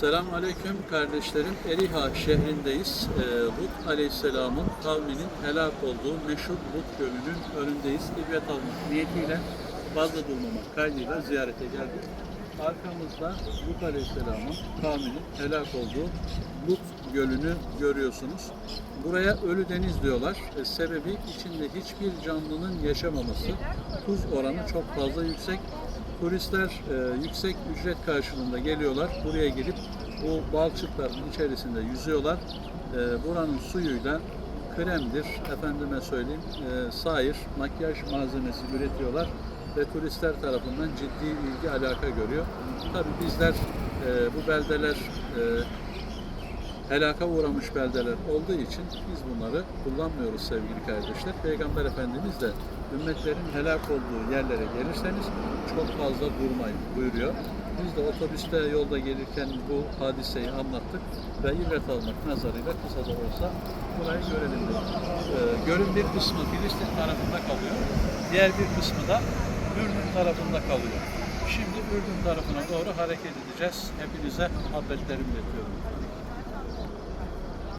Selamun Aleyküm kardeşlerim. Eriha şehrindeyiz. Ee, Lut Aleyhisselam'ın kavminin helak olduğu meşhur Lut Gölü'nün önündeyiz. İbret almak niyetiyle fazla durmamak kaydıyla ziyarete geldik. Arkamızda Lut Aleyhisselam'ın kavminin helak olduğu Lut Gölü'nü görüyorsunuz. Buraya Ölü Deniz diyorlar. E, sebebi içinde hiçbir canlının yaşamaması. Tuz oranı çok fazla yüksek. Turistler e, yüksek ücret karşılığında geliyorlar. Buraya gelip bu balçıkların içerisinde yüzüyorlar. E, buranın suyuyla kremdir, efendime söyleyeyim, e, sair makyaj malzemesi üretiyorlar ve turistler tarafından ciddi ilgi alaka görüyor. Tabii bizler e, bu beldeler e, helaka uğramış beldeler olduğu için biz bunları kullanmıyoruz sevgili kardeşler. Peygamber Efendimiz de ümmetlerin helak olduğu yerlere gelirseniz çok fazla durmayın buyuruyor. Biz de otobüste yolda gelirken bu hadiseyi anlattık ve ibret almak nazarıyla kısa da olsa burayı görelim dedik. Ee, gölün bir kısmı Filistin tarafında kalıyor. Diğer bir kısmı da Ürdün tarafında kalıyor. Şimdi Ürdün tarafına doğru hareket edeceğiz. Hepinize muhabbetlerimi iletiyorum.